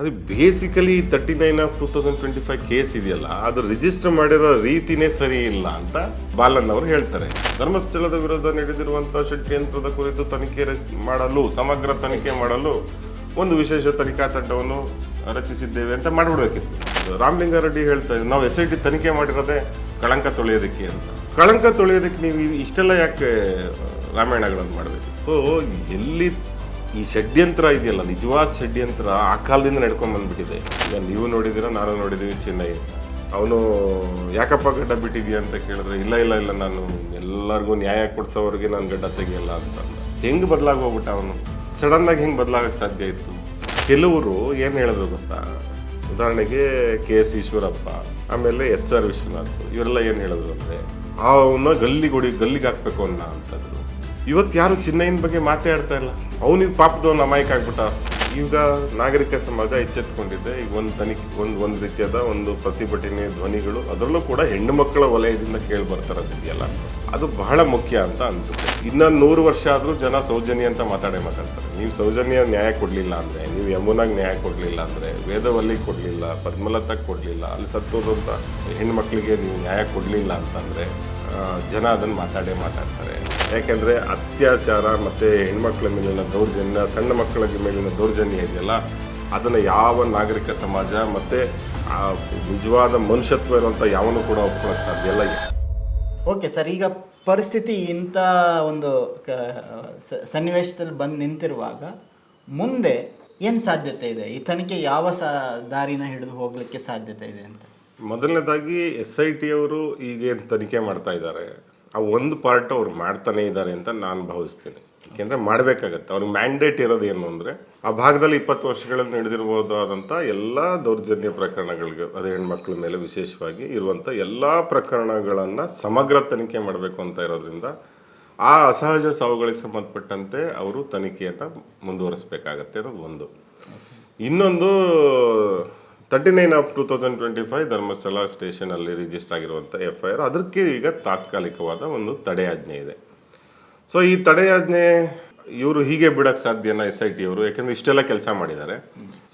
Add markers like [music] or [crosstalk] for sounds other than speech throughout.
ಅದು basically thirty nine of two thousand twenty five case ಇದೆಯಲ್ಲ, ಅದು ರಿಜಿಸ್ಟರ್ ಮಾಡಿರೋ ರೀತಿನೇ ಸರಿ ಇಲ್ಲ ಅಂತ ಬಾಲನ್ ಅವರು ಹೇಳ್ತಾರೆ. ಧರ್ಮಸ್ಥಳದ ವಿರುದ್ಧ ನಡೆದಿರುವಂತಹ ಷಡ್ಯಂತ್ರದ ಕುರಿತು ತನಿಖೆ ಮಾಡಲು, ಸಮಗ್ರ ತನಿಖೆ ಮಾಡಲು ಒಂದು ವಿಶೇಷ ತನಿಖಾ ತಂಡವನ್ನು ರಚಿಸಿದ್ದೇವೆ ಅಂತ ಮಾಡಿಬಿಡ್ಬೇಕಿತ್ತು. ರಾಮಲಿಂಗಾರೆಡ್ಡಿ ಹೇಳ್ತಾ ಇದ್ರು, ನಾವು ಎಸ್ ಐ ಟಿ ತನಿಖೆ ಮಾಡಿರೋದೇ ಕಳಂಕ ತೊಳೆಯೋದಕ್ಕೆ ಅಂತ. ಕಳಂಕ ತೊಳೆಯೋದಕ್ಕೆ ನೀವು ಇಷ್ಟೆಲ್ಲ ಯಾಕೆ, ರಾಮಾಯಣಗಳನ್ನು ಮಾಡಬೇಕು? ಸೊ ಎಲ್ಲಿ ಈ ಷಡ್ಯಂತ್ರ ಇದೆಯಲ್ಲ, ನಿಜವಾದ ಷಡ್ಯಂತ್ರ ಆ ಕಾಲದಿಂದ ನಡ್ಕೊಂಡ್ ಬಂದ್ಬಿಟ್ಟಿದೆ. ಈಗ ನೀವು ನೋಡಿದಿರ ನಾನು ನೋಡಿದ್ದೀವಿ ಚೆನ್ನೈ. ಅವನು, ಯಾಕಪ್ಪ ಗಡ್ಡ ಬಿಟ್ಟಿದ್ಯಾ ಅಂತ ಕೇಳಿದ್ರೆ, ಇಲ್ಲ ಇಲ್ಲ ಇಲ್ಲ, ನಾನು ಎಲ್ಲರಿಗೂ ನ್ಯಾಯ ಕೊಡ್ಸೋವರೆಗೆ ನಾನು ಗಡ್ಡ ತೆಗಿಯಲ್ಲ ಅಂತ ಹೆಂಗೆ ಹೆಂಗ್ ಬದಲಾಗಿ ಹೋಗ್ಬಿಟ್ಟ ಅವನು? ಸಡನ್ ಆಗಿ ಹೆಂಗ್ ಬದಲಾಗಕ್ಕೆ ಸಾಧ್ಯ ಇತ್ತು? ಕೆಲವರು ಏನು ಹೇಳಿದ್ರು ಗೊತ್ತಾ? ಉದಾಹರಣೆಗೆ ಕೆ ಎಸ್ ಈಶ್ವರಪ್ಪ, ಆಮೇಲೆ ಎಸ್ ಆರ್ ವಿಶ್ವನಾಥ್, ಇವರೆಲ್ಲ ಏನು ಹೇಳಿದ್ರು ಅಂದರೆ ಅವನ್ನ ಗಲ್ಲಿಗೊಡಿ ಗಲ್ಲಿಗೆ ಹಾಕ್ಬೇಕು ಅನ್ನ ಅಂತಂದ್ರು ಇವತ್ತು ಯಾರು ಚಿನ್ನಯ್ಯನ ಬಗ್ಗೆ ಮಾತಾಡ್ತಾ ಇಲ್ಲ. ಅವನಿಗೆ ಪಾಪದವ್ ಅಮಾಯಕ ಆಗ್ಬಿಟ್ಟ ಈಗ ನಾಗರಿಕ ಸಮಾಜ ಎಚ್ಚೆತ್ಕೊಂಡಿದ್ದೆ ಈಗ ಒಂದು ತನಿಖೆ, ಒಂದು ಒಂದು ರೀತಿಯಾದ ಒಂದು ಪ್ರತಿಭಟನೆ, ಧ್ವನಿಗಳು, ಅದರಲ್ಲೂ ಕೂಡ ಹೆಣ್ಣು ಮಕ್ಕಳ ವಲಯದಿಂದ ಕೇಳಿ ಬರ್ತಾರದಿದೆಯಲ್ಲ ಅದು ಬಹಳ ಮುಖ್ಯ ಅಂತ ಅನ್ಸುತ್ತೆ. ಇನ್ನೊಂದು ನೂರು ವರ್ಷ ಆದರೂ ಜನ ಸೌಜನ್ಯ ಅಂತ ಮಾತಾಡೇ ಮಾತಾಡ್ತಾರೆ. ನೀವು ಸೌಜನ್ಯ ನ್ಯಾಯ ಕೊಡಲಿಲ್ಲ ಅಂದರೆ, ನೀವು ಯಮುನಾಗ ನ್ಯಾಯ ಕೊಡಲಿಲ್ಲ ಅಂದರೆ, ವೇದವಲ್ಲಿ ಕೊಡಲಿಲ್ಲ ಪದ್ಮಲತಕ್ಕೆ ಕೊಡಲಿಲ್ಲ, ಅಲ್ಲಿ ಸತ್ತೋದಂಥ ಹೆಣ್ಮಕ್ಳಿಗೆ ನೀವು ನ್ಯಾಯ ಕೊಡಲಿಲ್ಲ ಅಂತಂದರೆ ಜನ ಅದನ್ನು ಮಾತಾಡೇ ಮಾತಾಡ್ತಾರೆ. ಯಾಕೆಂದರೆ ಅತ್ಯಾಚಾರ ಮತ್ತು ಹೆಣ್ಮಕ್ಳ ಮೇಲಿನ ದೌರ್ಜನ್ಯ, ಸಣ್ಣ ಮಕ್ಕಳ ಮೇಲಿನ ದೌರ್ಜನ್ಯ ಇದೆಯಲ್ಲ, ಅದನ್ನು ಯಾವ ನಾಗರಿಕ ಸಮಾಜ ಮತ್ತು ನಿಜವಾದ ಮನುಷ್ಯತ್ವ ಇರುವಂಥ ಯಾವನು ಕೂಡ ಒಪ್ಕೊಳ್ಳೋಕ್ಕೆ ಸಾಧ್ಯ ಇಲ್ಲ ಓಕೆ ಸರ್ ಈಗ ಪರಿಸ್ಥಿತಿ ಇಂಥ ಒಂದು ಕ- ಸನ್ನಿವೇಶದಲ್ಲಿ ಬಂದು ನಿಂತಿರುವಾಗ ಮುಂದೆ ಏನು ಸಾಧ್ಯತೆ ಇದೆ? ಈ ತನಿಖೆ ಯಾವ ಸ, ದಾರಿನ ಹಿಡಿದು ಹೋಗಲಿಕ್ಕೆ ಸಾಧ್ಯತೆ ಇದೆ ಅಂತ. ಮೊದಲನೇದಾಗಿ ಎಸ್ ಐ ಟಿ ಅವರು ಈಗೇನು ತನಿಖೆ ಮಾಡ್ತಾ ಇದ್ದಾರೆ. ಆ ಒಂದು ಪಾರ್ಟ್ ಅವ್ರು ಮಾಡ್ತಾನೆ ಇದ್ದಾರೆ ಅಂತ ನಾನು ಭಾವಿಸ್ತೀನಿ. ಏಕೆಂದರೆ ಮಾಡಬೇಕಾಗತ್ತೆ. ಅವ್ರಿಗೆ ಮ್ಯಾಂಡೇಟ್ ಇರೋದು ಏನು ಅಂದರೆ, ಆ ಭಾಗದಲ್ಲಿ ಇಪ್ಪತ್ತು ವರ್ಷಗಳಲ್ಲಿ ನಡೆದಿರಬಹುದಾದಂಥ ಎಲ್ಲ ದೌರ್ಜನ್ಯ ಪ್ರಕರಣಗಳಿಗೆ, ಅದೇ ಹೆಣ್ಮಕ್ಳ ಮೇಲೆ ವಿಶೇಷವಾಗಿ ಇರುವಂಥ ಎಲ್ಲ ಪ್ರಕರಣಗಳನ್ನು ಸಮಗ್ರ ತನಿಖೆ ಮಾಡಬೇಕು ಅಂತ ಇರೋದ್ರಿಂದ ಆ ಅಸಹಜ ಸಾವುಗಳಿಗೆ ಸಂಬಂಧಪಟ್ಟಂತೆ ಅವರು ತನಿಖೆಯನ್ನು ಮುಂದುವರಿಸಬೇಕಾಗತ್ತೆ ಅನ್ನೋದು ಒಂದು. ಇನ್ನೊಂದು thirty nine of two thousand twenty five Dharmasthala ಸ್ಟೇಷನಲ್ಲಿ register ಆಗಿರುವಂಥ ಎಫ್ ಐ ಆರ್ ಅದಕ್ಕೆ ಈಗ ತಾತ್ಕಾಲಿಕವಾದ ಒಂದು ತಡೆ ಆಜ್ಞೆ ಇದೆ. ಸೊ ಈ ತಡೆಯಾಜ್ಞೆ ಇವರು ಹೀಗೆ ಬಿಡಕ್ಕೆ ಸಾಧ್ಯನ ಎಸ್ ಐ ಟಿ ಅವರು? ಯಾಕಂದ್ರೆ ಇಷ್ಟೆಲ್ಲ ಕೆಲಸ ಮಾಡಿದ್ದಾರೆ.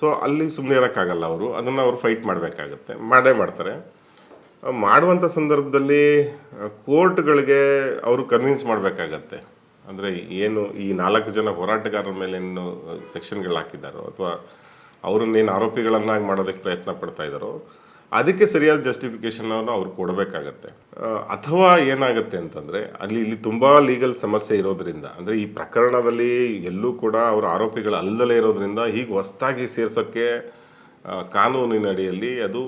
ಸೊ ಅಲ್ಲಿ ಸುಮ್ಮನೆ ಇರೋಕ್ಕಾಗಲ್ಲ ಅವರು. ಅದನ್ನು ಅವರು ಫೈಟ್ ಮಾಡಬೇಕಾಗತ್ತೆ. ಮಾಡೇ ಮಾಡ್ತಾರೆ. ಮಾಡುವಂಥ ಸಂದರ್ಭದಲ್ಲಿ ಕೋರ್ಟ್ಗಳಿಗೆ ಅವರು ಕನ್ವಿನ್ಸ್ ಮಾಡಬೇಕಾಗತ್ತೆ. ಅಂದರೆ ಏನು ಈ ನಾಲ್ಕು ಜನ ಹೋರಾಟಗಾರರ ಮೇಲೆ ಏನು ಸೆಕ್ಷನ್ಗಳು ಹಾಕಿದ್ದಾರೋ, ಅಥವಾ ಅವ್ರನ್ನೇನು ಆರೋಪಿಗಳನ್ನಾಗಿ ಮಾಡೋದಕ್ಕೆ ಪ್ರಯತ್ನ ಪಡ್ತಾ ಇದ್ದಾರೋ ಅದಕ್ಕೆ ಸರಿಯಾದ ಜಸ್ಟಿಫಿಕೇಶನ್ ಅವ್ರು ಕೊಡಬೇಕಾಗತ್ತೆ. ಅಥವಾ ಏನಾಗುತ್ತೆ ಅಂತಂದರೆ, ಅಲ್ಲಿ, ಇಲ್ಲಿ ತುಂಬ ಲೀಗಲ್ ಸಮಸ್ಯೆ ಇರೋದ್ರಿಂದ, ಅಂದರೆ ಈ ಪ್ರಕರಣದಲ್ಲಿ ಎಲ್ಲೂ ಕೂಡ ಅವರು ಆರೋಪಿಗಳು ಅಲ್ಲದಲೇ ಇರೋದ್ರಿಂದ ಹೀಗೆ ಹೊಸ್ದಾಗಿ ಸೇರ್ಸೋಕ್ಕೆ ಕಾನೂನಿನ ಅಡಿಯಲ್ಲಿ ಅದು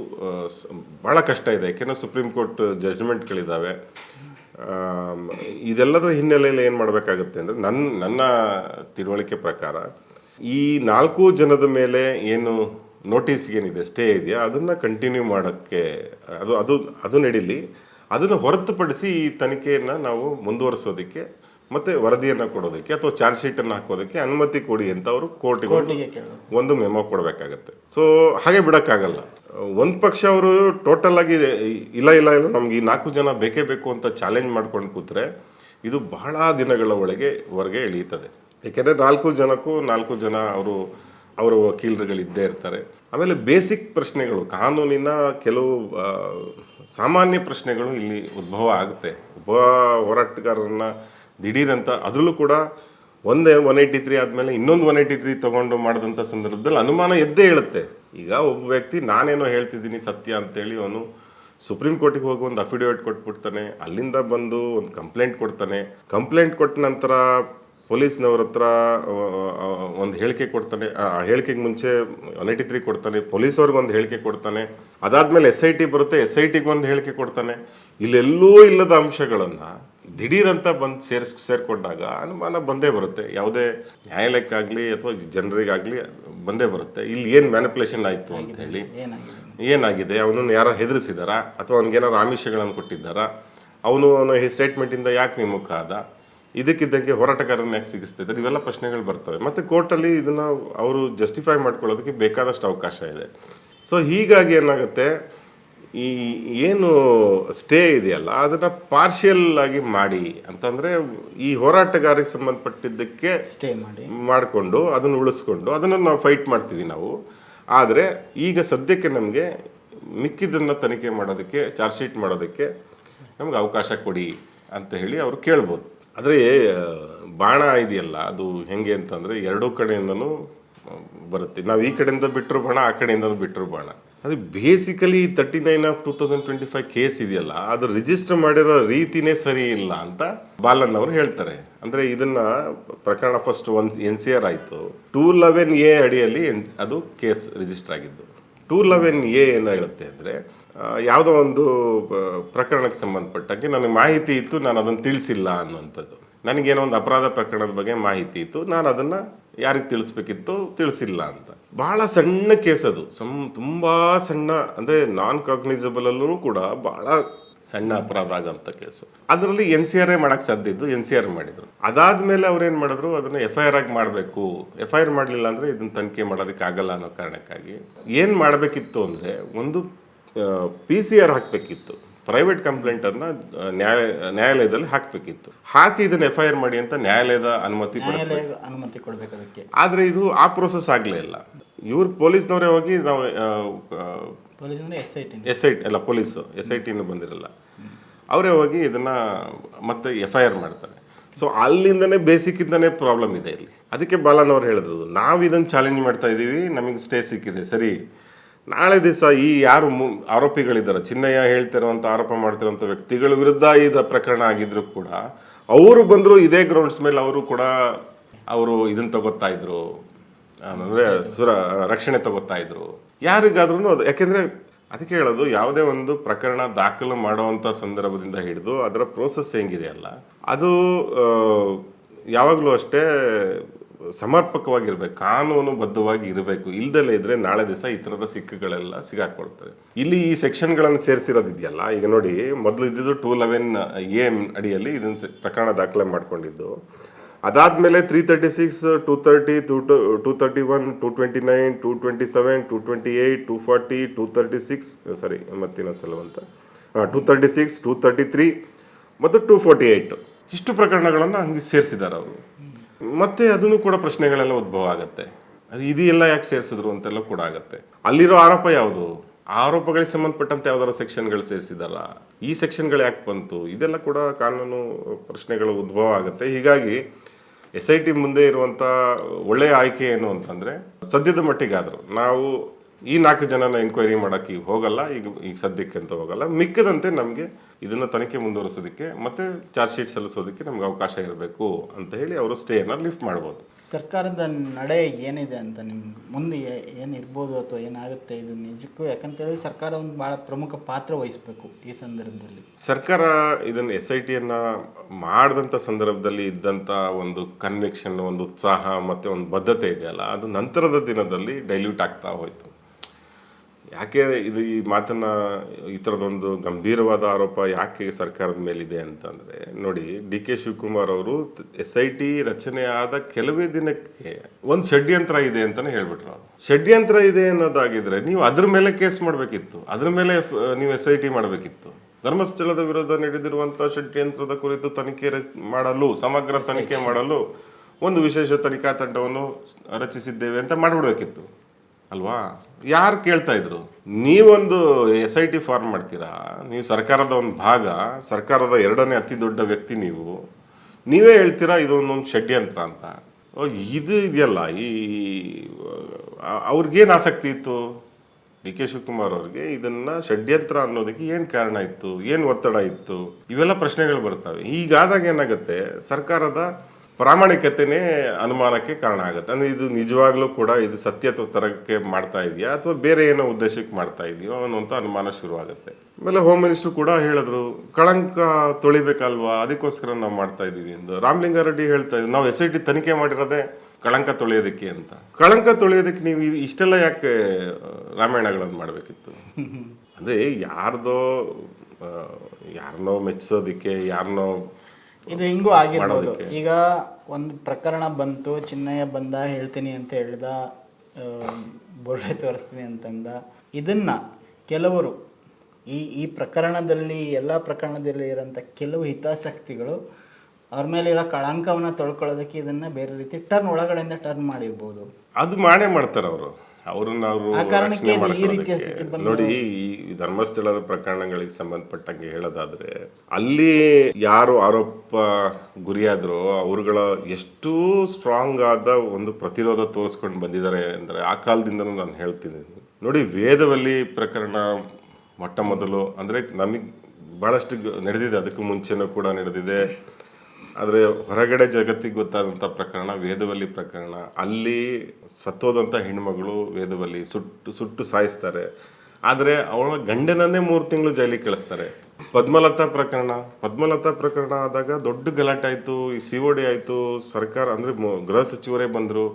ಭಾಳ ಕಷ್ಟ ಇದೆ. ಯಾಕೆಂದರೆ ಸುಪ್ರೀಂ ಕೋರ್ಟ್ ಜಡ್ಜ್ಮೆಂಟ್ಗಳಿದ್ದಾವೆ ಇದೆಲ್ಲದರ ಹಿನ್ನೆಲೆಯಲ್ಲಿ ಏನು ಮಾಡಬೇಕಾಗುತ್ತೆ ಅಂದರೆ ನನ್ನ ನನ್ನ ತಿಳುವಳಿಕೆ ಪ್ರಕಾರ ಈ ನಾಲ್ಕು ಜನದ ಮೇಲೆ ಏನು ನೋಟಿಸ್ ಏನಿದೆ ಸ್ಟೇ ಇದೆಯಾ? ಅದನ್ನು ಕಂಟಿನ್ಯೂ ಮಾಡೋಕ್ಕೆ ಅದು ಅದು ಅದು ನಡೀಲಿ. ಅದನ್ನು ಹೊರತುಪಡಿಸಿ ಈ ತನಿಖೆಯನ್ನು ನಾವು ಮುಂದುವರಿಸೋದಕ್ಕೆ ಮತ್ತೆ ವರದಿಯನ್ನು ಕೊಡೋದಕ್ಕೆ ಅಥವಾ ಚಾರ್ಜ್ ಶೀಟನ್ನು ಹಾಕೋದಕ್ಕೆ ಅನುಮತಿ ಕೊಡಿ ಅಂತ ಅವರು ಕೋರ್ಟಿಗೆ ಒಂದು ಮೆಮೊ ಕೊಡಬೇಕಾಗತ್ತೆ. ಸೊ ಹಾಗೆ ಬಿಡೋಕ್ಕಾಗಲ್ಲ. ಒಂದು ಪಕ್ಷ ಅವರು ಟೋಟಲ್ ಆಗಿ ಇಲ್ಲ ಇಲ್ಲ ಇಲ್ಲ ನಮ್ಗೆ ಈ ನಾಲ್ಕು ಜನ ಬೇಕೇ ಬೇಕು ಅಂತ ಚಾಲೆಂಜ್ ಮಾಡ್ಕೊಂಡು ಕೂತ್ರೆ ಇದು ಬಹಳ ದಿನಗಳ ಒಳಗೆ ಹೊರಗೆ ಇಳಿಯುತ್ತದೆ ಏಕೆಂದರೆ ನಾಲ್ಕು ಜನಕ್ಕೂ ನಾಲ್ಕು ಜನ ಅವರು ಅವರ ವಕೀಲರುಗಳಿದ್ದೇ ಇರ್ತಾರೆ. ಆಮೇಲೆ ಬೇಸಿಕ್ ಪ್ರಶ್ನೆಗಳು, ಕಾನೂನಿನ ಕೆಲವು ಸಾಮಾನ್ಯ ಪ್ರಶ್ನೆಗಳು ಇಲ್ಲಿ ಉದ್ಭವ ಆಗುತ್ತೆ. ಒಬ್ಬ ಹೋರಾಟಗಾರರನ್ನ ದಿಢೀರಂತ ಅದರಲ್ಲೂ ಕೂಡ ಒಂದೇ ಒನ್ ಏಯ್ಟಿ ತ್ರೀ ಆದಮೇಲೆ ಇನ್ನೊಂದು ಒನ್ ಏಯ್ಟಿ ತ್ರೀ ತೊಗೊಂಡು ಮಾಡಿದಂಥ ಸಂದರ್ಭದಲ್ಲಿ ಅನುಮಾನ ಎದ್ದೇ ಹೇಳುತ್ತೆ ಈಗ ಒಬ್ಬ ವ್ಯಕ್ತಿ, ನಾನೇನೋ ಹೇಳ್ತಿದ್ದೀನಿ ಸತ್ಯ ಅಂತೇಳಿ ಅವನು ಸುಪ್ರೀಂ ಕೋರ್ಟಿಗೆ ಹೋಗಿ ಒಂದು ಅಫಿಡೇವಿಟ್ ಕೊಟ್ಬಿಡ್ತಾನೆ. ಅಲ್ಲಿಂದ ಬಂದು ಒಂದು ಕಂಪ್ಲೇಂಟ್ ಕೊಡ್ತಾನೆ. ಕಂಪ್ಲೇಂಟ್ ಕೊಟ್ಟ ನಂತರ ಪೊಲೀಸ್ನವ್ರ ಹತ್ರ ಒಂದು ಹೇಳಿಕೆ ಕೊಡ್ತಾನೆ ಆ ಹೇಳಿಕೆಗೆ ಮುಂಚೆ ಒನ್ ಏಯ್ಟಿ ತ್ರೀ ಕೊಡ್ತಾನೆ ಪೊಲೀಸವ್ರಿಗೆ ಒಂದು ಹೇಳಿಕೆ ಕೊಡ್ತಾನೆ ಅದಾದ್ಮೇಲೆ ಎಸ್ ಐ ಟಿ ಬರುತ್ತೆ ಎಸ್ ಐ ಟಿಗೆ ಒಂದು ಹೇಳಿಕೆ ಕೊಡ್ತಾನೆ. ಇಲ್ಲೆಲ್ಲೂ ಇಲ್ಲದ ಅಂಶಗಳನ್ನು ದಿಢೀರಂತ ಬಂದು ಸೇರಿಸ್ ಸೇರಿಕೊಂಡಾಗ ಅನುಮಾನ ಬಂದೇ ಬರುತ್ತೆ. ಯಾವುದೇ ನ್ಯಾಯಾಲಯಕ್ಕಾಗಲಿ ಅಥವಾ ಜನರಿಗಾಗಲಿ ಬಂದೇ ಬರುತ್ತೆ. ಇಲ್ಲಿ ಏನು ಮ್ಯಾನಿಪುಲೇಷನ್ ಆಯಿತು ಅಂತ ಹೇಳಿ. ಏನಾಗಿದೆ? ಅವನನ್ನು ಯಾರೋ ಹೆದರಿಸಿದಾರಾ? ಅಥವಾ ಅವ್ನಿಗೇನಾರು ಆಮಿಷಗಳನ್ನು ಕೊಟ್ಟಿದ್ದಾರಾ? ಅವನು ಅವನ ಸ್ಟೇಟ್ಮೆಂಟಿಂದ ಯಾಕೆ ವಿಮುಖ ಆದ? ಇದಕ್ಕಿದ್ದಂಗೆ ಹೋರಾಟಗಾರನ ಯಾಕೆ ಸಿಗಿಸ್ತಿದ್ದಾರೆ? ಇವೆಲ್ಲ ಪ್ರಶ್ನೆಗಳು ಬರ್ತವೆ. ಮತ್ತು ಕೋರ್ಟಲ್ಲಿ ಇದನ್ನು ಅವರು ಜಸ್ಟಿಫೈ ಮಾಡ್ಕೊಳ್ಳೋದಕ್ಕೆ ಬೇಕಾದಷ್ಟು ಅವಕಾಶ ಇದೆ. ಸೊ ಹೀಗಾಗಿ ಏನಾಗುತ್ತೆ? ಈ ಏನು ಸ್ಟೇ ಇದೆಯಲ್ಲ ಅದನ್ನು ಪಾರ್ಷಿಯಲ್ ಆಗಿ ಮಾಡಿ ಅಂತಂದರೆ ಈ ಹೋರಾಟಗಾರಿಗೆ ಸಂಬಂಧಪಟ್ಟಿದ್ದಕ್ಕೆ ಸ್ಟೇ ಮಾಡಿ. ಮಾಡಿಕೊಂಡು ಅದನ್ನು ಉಳಿಸ್ಕೊಂಡು ಅದನ್ನು ನಾವು ಫೈಟ್ ಮಾಡ್ತೀವಿ ನಾವು. ಆದರೆ ಈಗ ಸದ್ಯಕ್ಕೆ ನಮಗೆ ಮಿಕ್ಕಿದ್ದನ್ನು ತನಿಖೆ ಮಾಡೋದಕ್ಕೆ ಚಾರ್ಜ್ ಶೀಟ್ ಮಾಡೋದಕ್ಕೆ ನಮ್ಗೆ ಅವಕಾಶ ಕೊಡಿ ಅಂತ ಹೇಳಿ ಅವರು ಕೇಳ್ಬೋದು. ಆದರೆ, ಬಾಣ ಇದೆಯಲ್ಲ, ಅದು ಹೆಂಗೆ ಅಂತಂದರೆ ಎರಡೂ ಕಡೆಯಿಂದನೂ ಬರುತ್ತೆ. ನಾವು ಈ ಕಡೆಯಿಂದ ಬಿಟ್ಟರು ಬಾಣ, ಆ ಕಡೆಯಿಂದನೂ ಬಿಟ್ಟರು ಬಾಣ. ಅದು basically thirty nine of two thousand twenty five case ಇದೆಯಲ್ಲ, ಅದು ರಿಜಿಸ್ಟರ್ ಮಾಡಿರೋ ರೀತಿನೇ ಸರಿ ಇಲ್ಲ ಅಂತ ಬಾಲನ್ ಅವರು ಹೇಳ್ತಾರೆ. ಅಂದರೆ ಇದನ್ನ ಪ್ರಕರಣ first one N C R ಆಯಿತು. ಟೂ ಲೆವೆನ್ ಎ ಅಡಿಯಲ್ಲಿ ಅದು ಕೇಸ್ ರಿಜಿಸ್ಟರ್ ಆಗಿದ್ದು. ಟೂ ಲೆವೆನ್ ಎ ಏನು ಹೇಳುತ್ತೆ ಅಂದರೆ ಯಾವುದೋ ಒಂದು ಪ್ರಕರಣಕ್ಕೆ ಸಂಬಂಧಪಟ್ಟಂಗೆ ನನಗೆ ಮಾಹಿತಿ ಇತ್ತು, ನಾನು ಅದನ್ನು ತಿಳಿಸಿಲ್ಲ ಅನ್ನುವಂಥದ್ದು. ನನಗೇನೋ ಒಂದು ಅಪರಾಧ ಪ್ರಕರಣದ ಬಗ್ಗೆ ಮಾಹಿತಿ ಇತ್ತು, ನಾನು ಅದನ್ನು ಯಾರಿಗೆ ತಿಳಿಸ್ಬೇಕಿತ್ತು ತಿಳಿಸಿಲ್ಲ ಅಂತ. ಬಹಳ ಸಣ್ಣ ಕೇಸ್ ಅದು. ಸಮ್ ತುಂಬ ಸಣ್ಣ, ಅಂದರೆ ನಾನ್ ಕಾಗ್ನಿಸಬಲ್ ಅಲ್ಲೂ ಕೂಡ ಬಹಳ ಸಣ್ಣ ಅಪರಾಧ ಆಗೋಂಥ ಕೇಸು. ಅದರಲ್ಲಿ ಎನ್ ಸಿ ಆರ್ ಎ ಮಾಡೋಕ್ಕೆ ಸಾಧ್ಯ ಇದ್ದು ಎನ್ ಸಿ ಆರ್ ಮಾಡಿದರು. ಅದಾದಮೇಲೆ ಅವ್ರು ಏನು ಮಾಡಿದ್ರು, ಅದನ್ನು ಎಫ್ ಐ ಆರ್ ಆಗಿ ಮಾಡಬೇಕು. ಎಫ್ ಐ ಆರ್ ಮಾಡಲಿಲ್ಲ ಅಂದರೆ ಇದನ್ನು ತನಿಖೆ ಮಾಡೋದಕ್ಕೆ ಆಗಲ್ಲ ಅನ್ನೋ ಕಾರಣಕ್ಕಾಗಿ. ಏನು ಮಾಡಬೇಕಿತ್ತು ಅಂದರೆ, ಒಂದು ಪಿ ಸಿ ಆರ್ ಹಾಕಬೇಕಿತ್ತು. ಪ್ರೈವೇಟ್ ಕಂಪ್ಲೇಂಟನ್ನು ನ್ಯಾಯ ನ್ಯಾಯಾಲಯದಲ್ಲಿ ಹಾಕಬೇಕಿತ್ತು. ಹಾಕಿ ಇದನ್ನು ಎಫ್ ಐ ಆರ್ ಮಾಡಿ ಅಂತ ನ್ಯಾಯಾಲಯದ ಅನುಮತಿ ಅನುಮತಿ ಕೊಡಬೇಕು ಅದಕ್ಕೆ. ಆದರೆ ಇದು ಆ ಪ್ರೋಸೆಸ್ ಆಗಲೇ ಇಲ್ಲ. ಇವ್ರು ಪೊಲೀಸ್ನವರೇ ಹೋಗಿ ನಾವು ಪೊಲೀಸ್ ಅಂದ್ರೆ S I T S I T ಅಲ್ಲ ಪೊಲೀಸು. ಎಸ್ ಐ ಟಿನೂ ಬಂದಿರಲ್ಲ. ಅವರೇ ಹೋಗಿ ಇದನ್ನು ಮತ್ತೆ ಎಫ್ ಐ ಆರ್ ಮಾಡ್ತಾರೆ. ಸೊ ಅಲ್ಲಿಂದನೇ ಬೇಸಿಕ್ಕಿಂದನೇ ಪ್ರಾಬ್ಲಮ್ ಇದೆ ಇಲ್ಲಿ. ಅದಕ್ಕೆ ಬಾಲನ್ ಅವ್ರು ಹೇಳಿದ್ರು ನಾವು ಇದನ್ನು ಚಾಲೆಂಜ್ ಮಾಡ್ತಾ ಇದ್ದೀವಿ ನಮಗೆ ಸ್ಟೇ ಸಿಕ್ಕಿದೆ ಸರಿ? ನಾಳೆ ದಿವಸ ಈ ಯಾರು ಆರೋಪಿಗಳಿದ್ದಾರೆ, ಚಿನ್ನಯ್ಯ ಹೇಳ್ತಿರುವಂಥ ಆರೋಪ ಮಾಡ್ತಿರುವಂಥ ವ್ಯಕ್ತಿಗಳ ವಿರುದ್ಧ ಇದು ಪ್ರಕರಣ ಆಗಿದ್ರು ಕೂಡ, ಅವರು ಬಂದರು ಇದೇ ಗ್ರೌಂಡ್ಸ್ ಮೇಲೆ ಅವರು ಕೂಡ ಅವರು ಇದನ್ನು ತಗೋತಾ ಇದ್ರು. ಅಂದರೆ ಸುರ, ರಕ್ಷಣೆ ತಗೋತಾ ಇದ್ರು. ಯಾರಿಗಾದ್ರೂ ಅದು, ಯಾಕೆಂದರೆ ಅದಕ್ಕೆ ಹೇಳೋದು, ಯಾವುದೇ ಒಂದು ಪ್ರಕರಣ ದಾಖಲು ಮಾಡುವಂಥ ಸಂದರ್ಭದಿಂದ ಹಿಡಿದು ಅದರ ಪ್ರೋಸೆಸ್ ಹೆಂಗಿದೆಯಲ್ಲ ಅದು ಯಾವಾಗಲೂ ಅಷ್ಟೇ ಸಮರ್ಪಕವಾಗಿರ್ಬೇಕು, ಕಾನೂನು ಬದ್ಧವಾಗಿ ಇರಬೇಕು, ಇಲ್ದಲೇ ಇದ್ರೆ ನಾಳೆ ದಿವಸ ಈ ಥರದ ಸಿಕ್ಕುಗಳೆಲ್ಲ ಸಿಗಾಕೊಳ್ತಾರೆ ಇಲ್ಲಿ ಈ ಸೆಕ್ಷನ್ಗಳನ್ನು ಸೇರಿಸಿರೋದಿದೆಯಲ್ಲ, ಈಗ ನೋಡಿ ಮೊದಲು ಇದ್ದಿದ್ದು ಟೂ ಲೆವೆನ್ ಎ ಅಡಿಯಲ್ಲಿ ಇದನ್ನ ಪ್ರಕರಣ ದಾಖಲೆ ಮಾಡ್ಕೊಂಡಿದ್ದು. ಅದಾದ್ಮೇಲೆ three thirty six, two thirty, two two thirty one, two twenty nine, two twenty seven, two twenty eight, two forty, two thirty six sorry ಮತ್ತಿನ್ನೊಂದ್ಸಲ ಅಂತ. Two thirty six, two thirty three, ಮತ್ತು two forty eight. ಇಷ್ಟು ಪ್ರಕರಣಗಳನ್ನು ಹಂಗೆ ಸೇರಿಸಿದ್ದಾರೆ ಅವರು. ಮತ್ತೆ ಅದನ್ನು ಕೂಡ ಪ್ರಶ್ನೆಗಳೆಲ್ಲ ಉದ್ಭವ ಆಗುತ್ತೆ. ಅದು ಇದು ಎಲ್ಲ ಯಾಕೆ ಸೇರಿಸಿದ್ರು ಅಂತೆಲ್ಲ ಕೂಡ ಆಗುತ್ತೆ. ಅಲ್ಲಿರೋ ಆರೋಪ ಯಾವುದು? ಆರೋಪಗಳಿಗೆ ಸಂಬಂಧಪಟ್ಟಂತೆ ಯಾವ್ದಾರ ಸೆಕ್ಷನ್ಗಳು ಸೇರಿಸಿದಾರ? ಈ ಸೆಕ್ಷನ್ಗಳು ಯಾಕೆ ಬಂತು? ಇದೆಲ್ಲ ಕೂಡ ಕಾನೂನು ಪ್ರಶ್ನೆಗಳು ಉದ್ಭವ ಆಗುತ್ತೆ. ಹೀಗಾಗಿ ಎಸ್ ಐ ಟಿ ಮುಂದೆ ಇರುವಂಥ ಒಳ್ಳೆಯ ಆಯ್ಕೆ ಏನು ಅಂತಂದರೆ, ಸದ್ಯದ ಮಟ್ಟಿಗಾದರೂ ನಾವು ಈ ನಾಲ್ಕು ಜನನ ಎನ್ಕ್ವೈರಿ ಮಾಡೋಕ್ಕೆ ಈಗ ಹೋಗಲ್ಲ, ಈಗ ಈಗ ಸದ್ಯಕ್ಕೆ ಅಂತ ಹೋಗಲ್ಲ. ಮಿಕ್ಕದಂತೆ ನಮಗೆ ಇದನ್ನು ತನಿಖೆ ಮುಂದುವರಿಸೋದಕ್ಕೆ ಮತ್ತೆ ಚಾರ್ಜ್ ಶೀಟ್ ಸಲ್ಲಿಸೋದಕ್ಕೆ ನಮ್ಗೆ ಅವಕಾಶ ಇರಬೇಕು ಅಂತ ಹೇಳಿ ಅವರು ಸ್ಟೇಯನ್ನು ಲಿಫ್ಟ್ ಮಾಡ್ಬೋದು. ಸರ್ಕಾರದ ನಡೆ ಏನಿದೆ ಅಂತ ನಿಮ್ಗೆ ಮುಂದೆ ಏನು ಇರ್ಬೋದು ಅಥವಾ ಏನಾಗುತ್ತೆ ಇದು ನಿಜಕ್ಕೂ? ಯಾಕಂತ ಹೇಳಿದ್ರೆ ಸರ್ಕಾರ ಒಂದು ಭಾಳ ಪ್ರಮುಖ ಪಾತ್ರ ವಹಿಸಬೇಕು ಈ ಸಂದರ್ಭದಲ್ಲಿ. ಸರ್ಕಾರ ಇದನ್ನು ಎಸ್ ಐ ಟಿಯನ್ನು ಮಾಡಿದಂಥ ಸಂದರ್ಭದಲ್ಲಿ ಇದ್ದಂಥ ಒಂದು ಕನ್ವಿಕ್ಷನ್ ಒಂದು ಉತ್ಸಾಹ ಮತ್ತು ಒಂದು ಬದ್ಧತೆ ಇದೆಯಲ್ಲ ಅದು ನಂತರದ ದಿನದಲ್ಲಿ ಡೈಲ್ಯೂಟ್ ಆಗ್ತಾ ಹೋಯಿತು. ಯಾಕೆ ಇದು ಈ ಮಾತನ್ನ ಈ ಥರದೊಂದು ಗಂಭೀರವಾದ ಆರೋಪ ಯಾಕೆ ಸರ್ಕಾರದ ಮೇಲಿದೆ ಅಂತಂದರೆ ನೋಡಿ ಡಿ ಕೆ ಶಿವಕುಮಾರ್ ಅವರು ಎಸ್ ಐ ಟಿ ರಚನೆ ಆದ ಕೆಲವೇ ದಿನಕ್ಕೆ ಒಂದು ಷಡ್ಯಂತ್ರ ಇದೆ ಅಂತಲೇ ಹೇಳ್ಬಿಟ್ರು ಅವರು. ಷಡ್ಯಂತ್ರ ಇದೆ ಅನ್ನೋದಾಗಿದ್ರೆ ನೀವು ಅದ್ರ ಮೇಲೆ ಕೇಸ್ ಮಾಡಬೇಕಿತ್ತು. ಅದ್ರ ಮೇಲೆ ನೀವು ಎಸ್ ಐ ಟಿ ಮಾಡಬೇಕಿತ್ತು. ಧರ್ಮಸ್ಥಳದ ವಿರುದ್ಧ ನಡೆದಿರುವಂಥ ಷಡ್ಯಂತ್ರದ ಕುರಿತು ತನಿಖೆ ಮಾಡಲು ಸಮಗ್ರ ತನಿಖೆ ಮಾಡಲು ಒಂದು ವಿಶೇಷ ತನಿಖಾ ತಂಡವನ್ನು ರಚಿಸಿದ್ದೇವೆ ಅಂತ ಮಾಡಿಬಿಡ್ಬೇಕಿತ್ತು. ಅಲ್ವಾ? ಯಾರು ಕೇಳ್ತಾ ಇದ್ರು? ನೀವೊಂದು ಎಸ್ ಐ ಟಿ ಫಾರ್ಮ್ ಮಾಡ್ತೀರಾ? ನೀವು ಸರ್ಕಾರದ ಒಂದು ಭಾಗ ಸರ್ಕಾರದ ಎರಡನೇ ಅತಿ ದೊಡ್ಡ ವ್ಯಕ್ತಿ ನೀವು. ನೀವೇ ಹೇಳ್ತೀರಾ ಇದೊಂದೊಂದು ಷಡ್ಯಂತ್ರ ಅಂತ? ಓ, ಇದು ಇದೆಯಲ್ಲ ಈ ಅವ್ರಿಗೇನು ಆಸಕ್ತಿ ಇತ್ತು? ಡಿ ಕೆ ಶಿವಕುಮಾರ್ ಅವ್ರಿಗೆ ಇದನ್ನ ಷಡ್ಯಂತ್ರ ಅನ್ನೋದಕ್ಕೆ ಏನು ಕಾರಣ ಇತ್ತು? ಏನು ಒತ್ತಡ ಇತ್ತು? ಇವೆಲ್ಲ ಪ್ರಶ್ನೆಗಳು ಬರ್ತವೆ ಈಗಾದಾಗ ಏನಾಗುತ್ತೆ? ಸರ್ಕಾರದ ಪ್ರಾಮಾಣಿಕತೆನೇ ಅನುಮಾನಕ್ಕೆ ಕಾರಣ ಆಗುತ್ತೆ. ಅಂದ್ರೆ ಇದು ನಿಜವಾಗ್ಲೂ ಕೂಡ ಇದು ಸತ್ಯತ್ವ ತರಕ್ಕೆ ಮಾಡ್ತಾ ಇದೆಯಾ? ಅಥವಾ ಬೇರೆ ಏನೋ ಉದ್ದೇಶಕ್ಕೆ ಮಾಡ್ತಾ ಇದೆಯೋ ಅನ್ನುವಂಥ ಅನುಮಾನ ಶುರುವಾಗುತ್ತೆ. ಆಮೇಲೆ ಹೋಮ್ ಮಿನಿಸ್ಟರ್ ಕೂಡ ಹೇಳಿದ್ರು ಕಳಂಕ ತೊಳಿಬೇಕಲ್ವಾ? ಅದಕ್ಕೋಸ್ಕರ ನಾವು ಮಾಡ್ತಾ ಇದೀವಿ ಎಂದು. ರಾಮಲಿಂಗಾರೆಡ್ಡಿ ಹೇಳ್ತಾ ಇದ್ದೀವಿ ನಾವು ಎಸ್ ಐ ಟಿ ತನಿಖೆ ಮಾಡಿರೋದೇ ಕಳಂಕ ತೊಳೆಯೋದಕ್ಕೆ ಅಂತ. ಕಳಂಕ ತೊಳೆಯೋದಕ್ಕೆ ನೀವು ಇದು- ಇಷ್ಟೆಲ್ಲ ಯಾಕೆ ರಾಮಾಯಣಗಳನ್ನು ಮಾಡಬೇಕಿತ್ತು? [laughs] ಅಂದರೆ ಯಾರ್ದೋ ಯಾರನ್ನೋ ಮೆಚ್ಚಿಸೋದಕ್ಕೆ ಯಾರನ್ನೋ ಇದು ಹಿಂಗೂ ಆಗಿರ್ಬೋದು. ಈಗ ಒಂದು ಪ್ರಕರಣ ಬಂತು ಚಿನ್ನಯ್ಯ ಬಂದ ಹೇಳ್ತೀನಿ ಅಂತ ಹೇಳ್ದ ಬೋರ್ಡ್ ತೋರಿಸ್ತೀನಿ ಅಂತಂದ. ಇದನ್ನ ಕೆಲವರು ಈ ಈ ಪ್ರಕರಣದಲ್ಲಿ ಎಲ್ಲ ಪ್ರಕರಣದಲ್ಲಿ ಇರೋಂಥ ಕೆಲವು ಹಿತಾಸಕ್ತಿಗಳು ಅವ್ರ ಮೇಲೆ ಇರೋ ಕಳಂಕವನ್ನ ತೊಳ್ಕೊಳ್ಳೋದಕ್ಕೆ ಇದನ್ನ ಬೇರೆ ರೀತಿ ಟರ್ನ್ ಒಳಗಡೆಯಿಂದ ಟರ್ನ್ ಮಾಡಿರ್ಬೋದು. ಅದು ಮಾಡೇ ಮಾಡ್ತಾರೆ ಅವರು ಅವ್ರನ್ನ ಅವರು ನೋಡಿ ಈ ಧರ್ಮಸ್ಥಳದ ಪ್ರಕರಣಗಳಿಗೆ ಸಂಬಂಧಪಟ್ಟಂಗೆ ಹೇಳೋದಾದ್ರೆ ಅಲ್ಲಿ ಯಾರು ಆರೋಪ ಗುರಿಯಾದ್ರೋ ಅವರುಗಳ ಎಷ್ಟು ಸ್ಟ್ರಾಂಗ್ ಆದ ಒಂದು ಪ್ರತಿರೋಧ ತೋರಿಸ್ಕೊಂಡು ಬಂದಿದ್ದಾರೆ ಅಂದ್ರೆ ಆ ಕಾಲದಿಂದನೂ ನಾನು ಹೇಳ್ತೀನಿ. ನೋಡಿ ವೇದವಲ್ಲಿ ಪ್ರಕರಣ ಮೊಟ್ಟ ಮೊದಲು ಅಂದ್ರೆ ನಮಗೆ ಬಹಳಷ್ಟು ಗ- ನಡೆದಿದೆ. ಅದಕ್ಕೂ ಮುಂಚೆನೂ ಕೂಡ ನಡೆದಿದೆ. ಆದರೆ ಹೊರಗಡೆ ಜಗತ್ತಿಗೆ ಗೊತ್ತಾದಂಥ ಪ್ರಕರಣ, ವೇದವಲ್ಲಿ ಪ್ರಕರಣ, ಅಲ್ಲಿ ಸತ್ತೋದಂಥ ಹೆಣ್ಮಗಳು ವೇದವಲ್ಲಿ ಸುಟ್ಟು ಸುಟ್ಟು ಸಾಯಿಸ್ತಾರೆ. ಆದರೆ ಅವಳ ಗಂಡನನ್ನೇ ಮೂರು ತಿಂಗಳು ಜೈಲಿಗೆ ಕಳಿಸ್ತಾರೆ. ಪದ್ಮಲತಾ ಪ್ರಕರಣ ಪದ್ಮಲತಾ ಪ್ರಕರಣ ಆದಾಗ ದೊಡ್ಡ ಗಲಾಟೆ ಆಯಿತು, ಈ ಸಿ ಒ ಡಿ ಆಯಿತು, ಸರ್ಕಾರ ಅಂದರೆ ಗೃಹ ಸಚಿವರೇ ಬಂದರು.